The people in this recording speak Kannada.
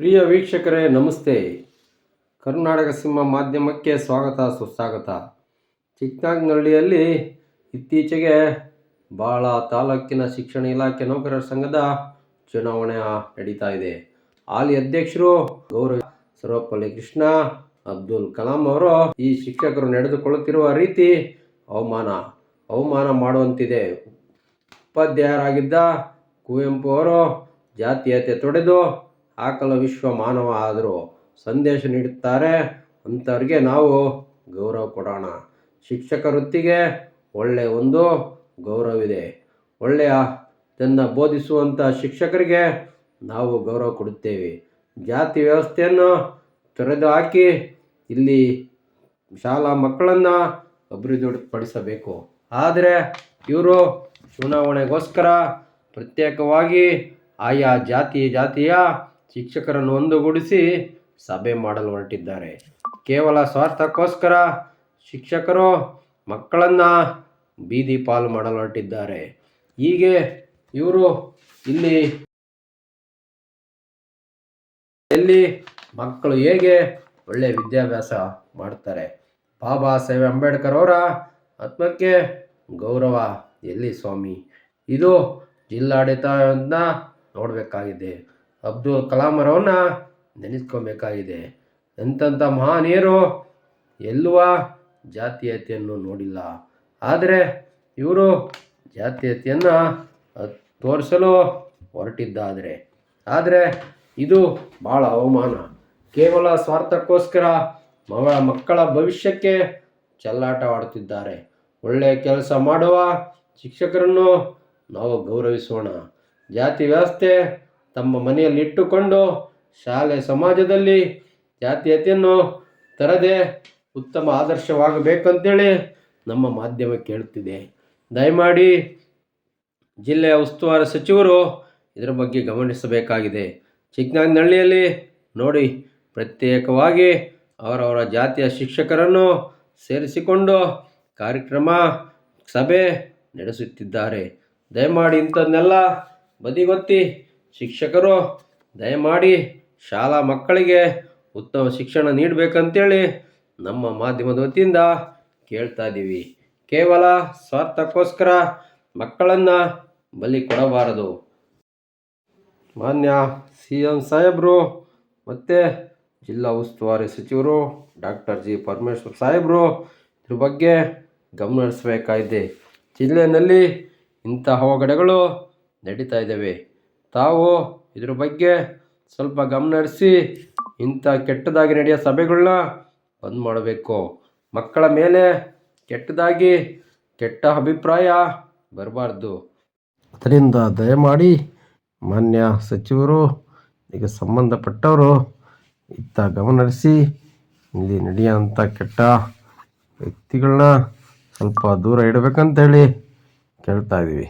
ಪ್ರಿಯ ವೀಕ್ಷಕರೇ, ನಮಸ್ತೆ. ಕರ್ನಾಟಕ ಸಿಂಹ ಮಾಧ್ಯಮಕ್ಕೆ ಸ್ವಾಗತ, ಸುಸ್ವಾಗತ. ಚಿಕ್ಕನಾಗ್ನಹಳ್ಳಿಯಲ್ಲಿ ಇತ್ತೀಚೆಗೆ ಭಾಳ ತಾಲೂಕಿನ ಶಿಕ್ಷಣ ಇಲಾಖೆ ನೌಕರರ ಸಂಘದ ಚುನಾವಣೆ ನಡೀತಾ ಇದೆ. ಹಾಲಿ ಅಧ್ಯಕ್ಷರು ಗೌರವ ಸರ್ವಪಲ್ಲಿ ಕೃಷ್ಣ, ಅಬ್ದುಲ್ ಕಲಾಂ ಅವರು ಈ ಶಿಕ್ಷಕರು ನಡೆದುಕೊಳ್ಳುತ್ತಿರುವ ರೀತಿ ಅವಮಾನ ಅವಮಾನ ಮಾಡುವಂತಿದೆ. ಉಪಾಧ್ಯಾಯರಾಗಿದ್ದ ಕುವೆಂಪು ಅವರು ಜಾತೀಯತೆ ತೊಡೆದು ಹಾಕಲು ವಿಶ್ವ ಮಾನವ ಆದರೂ ಸಂದೇಶ ನೀಡುತ್ತಾರೆ ಅಂಥವ್ರಿಗೆ ನಾವು ಗೌರವ ಕೊಡೋಣ. ಶಿಕ್ಷಕ ವೃತ್ತಿಗೆ ಒಳ್ಳೆಯ ಒಂದು ಗೌರವವಿದೆ. ಒಳ್ಳೆಯ ತನ್ನ ಬೋಧಿಸುವಂಥ ಶಿಕ್ಷಕರಿಗೆ ನಾವು ಗೌರವ ಕೊಡುತ್ತೇವೆ. ಜಾತಿ ವ್ಯವಸ್ಥೆಯನ್ನು ತೊರೆದು ಹಾಕಿ ಇಲ್ಲಿ ಶಾಲಾ ಮಕ್ಕಳನ್ನು ಅಭಿವೃದ್ಧಿಪಡಿಸಬೇಕು. ಆದರೆ ಇವರು ಚುನಾವಣೆಗೋಸ್ಕರ ಪ್ರತ್ಯೇಕವಾಗಿ ಆಯಾ ಜಾತಿ ಜಾತಿಯ ಶಿಕ್ಷಕರನ್ನು ಒಂದುಗೂಡಿಸಿ ಸಭೆ ಮಾಡಲು ಹೊರಟಿದ್ದಾರೆ. ಕೇವಲ ಸ್ವಾರ್ಥಕ್ಕೋಸ್ಕರ ಶಿಕ್ಷಕರು ಮಕ್ಕಳನ್ನು ಬೀದಿ ಪಾಲು ಮಾಡಲು ಹೊರಟಿದ್ದಾರೆ. ಹೀಗೆ ಇವರು ಇಲ್ಲಿ ಎಲ್ಲಿ ಮಕ್ಕಳು ಹೇಗೆ ಒಳ್ಳೆಯ ವಿದ್ಯಾಭ್ಯಾಸ ಮಾಡ್ತಾರೆ. ಬಾಬಾ ಸಾಹೇಬ್ ಅಂಬೇಡ್ಕರ್ ಅವರ ಆತ್ಮಕ್ಕೆ ಗೌರವ ಎಲ್ಲಿ ಸ್ವಾಮಿ? ಇದು ಜಿಲ್ಲಾಡಳಿತವನ್ನು ನೋಡಬೇಕಾಗಿದೆ. ಅಬ್ದುಲ್ ಕಲಾಂ ಅವರವನ್ನ ನೆನೆಸ್ಕೊಬೇಕಾಗಿದೆ. ಎಂಥಂಥ ಮಹಾನೀಯರು ಎಲ್ಲುವ ಜಾತೀಯತೆಯನ್ನು ನೋಡಿಲ್ಲ. ಆದರೆ ಇವರು ಜಾತೀಯತೆಯನ್ನು ತೋರಿಸಲು ಹೊರಟಿದ್ದಾದರೆ. ಆದರೆ ಇದು ಭಾಳ ಅವಮಾನ. ಕೇವಲ ಸ್ವಾರ್ಥಕ್ಕೋಸ್ಕರ ಮಗಳ ಮಕ್ಕಳ ಭವಿಷ್ಯಕ್ಕೆ ಚೆಲ್ಲಾಟವಾಡುತ್ತಿದ್ದಾರೆ. ಒಳ್ಳೆಯ ಕೆಲಸ ಮಾಡುವ ಶಿಕ್ಷಕರನ್ನು ನಾವು ಗೌರವಿಸೋಣ. ಜಾತಿ ವ್ಯವಸ್ಥೆ ತಮ್ಮ ಮನೆಯಲ್ಲಿಟ್ಟುಕೊಂಡು ಶಾಲೆ ಸಮಾಜದಲ್ಲಿ ಜಾತೀಯತೆಯನ್ನು ತರದೆ ಉತ್ತಮ ಆದರ್ಶವಾಗಬೇಕಂತೇಳಿ ನಮ್ಮ ಮಾಧ್ಯಮ ಕೇಳುತ್ತಿದೆ. ದಯಮಾಡಿ ಜಿಲ್ಲೆಯ ಉಸ್ತುವಾರಿ ಸಚಿವರು ಇದರ ಬಗ್ಗೆ ಗಮನಿಸಬೇಕಾಗಿದೆ. ಚಿಕ್ಕನಾಗ್ನಹಳ್ಳಿಯಲ್ಲಿ ನೋಡಿ, ಪ್ರತ್ಯೇಕವಾಗಿ ಅವರವರ ಜಾತಿಯ ಶಿಕ್ಷಕರನ್ನು ಸೇರಿಸಿಕೊಂಡು ಕಾರ್ಯಕ್ರಮ, ಸಭೆ ನಡೆಸುತ್ತಿದ್ದಾರೆ. ದಯಮಾಡಿ ಇಂಥದ್ದನ್ನೆಲ್ಲ ಬದಿಗೊತ್ತಿ ಶಿಕ್ಷಕರು, ದಯಮಾಡಿ ಶಾಲಾ ಮಕ್ಕಳಿಗೆ ಉತ್ತಮ ಶಿಕ್ಷಣ ನೀಡಬೇಕಂತೇಳಿ ನಮ್ಮ ಮಾಧ್ಯಮದ ವತಿಯಿಂದ ಕೇಳ್ತಾ ಇದ್ದೀವಿ. ಕೇವಲ ಸ್ವಾರ್ಥಕ್ಕೋಸ್ಕರ ಮಕ್ಕಳನ್ನು ಬಲಿ ಕೊಡಬಾರದು. ಮಾನ್ಯ ಸಿ ಎಂ ಸಾಹೇಬರು ಮತ್ತು ಜಿಲ್ಲಾ ಉಸ್ತುವಾರಿ ಸಚಿವರು ಡಾಕ್ಟರ್ ಜಿ ಪರಮೇಶ್ವರ್ ಸಾಹೇಬರು ಇದ್ರ ಬಗ್ಗೆ ಗಮನಿಸಬೇಕಾಗಿದೆ ಜಿಲ್ಲೆಯಲ್ಲಿ ಇಂಥ ಅವಘಡಗಳು ನಡೀತಾ ಇದ್ದಾವೆ. ತಾವು ಇದ್ರ ಬಗ್ಗೆ ಸ್ವಲ್ಪ ಗಮನ ಹರಿಸಿ ಇಂಥ ಕೆಟ್ಟದಾಗಿ ನಡೆಯೋ ಸಭೆಗಳನ್ನ ಬಂದ್ ಮಾಡಬೇಕು. ಮಕ್ಕಳ ಮೇಲೆ ಕೆಟ್ಟದಾಗಿ ಕೆಟ್ಟ ಅಭಿಪ್ರಾಯ ಬರಬಾರ್ದು. ಅದರಿಂದ ದಯಮಾಡಿ ಮಾನ್ಯ ಸಚಿವರು, ಈಗ ಸಂಬಂಧಪಟ್ಟವರು ಇತ್ತ ಗಮನ ಹರಿಸಿ ಇಲ್ಲಿ ನಡೆಯೋಂಥ ಕೆಟ್ಟ ವ್ಯಕ್ತಿಗಳನ್ನ ಸ್ವಲ್ಪ ದೂರ ಇಡಬೇಕಂತೇಳಿ ಕೇಳ್ತಾ ಇದ್ದೀವಿ.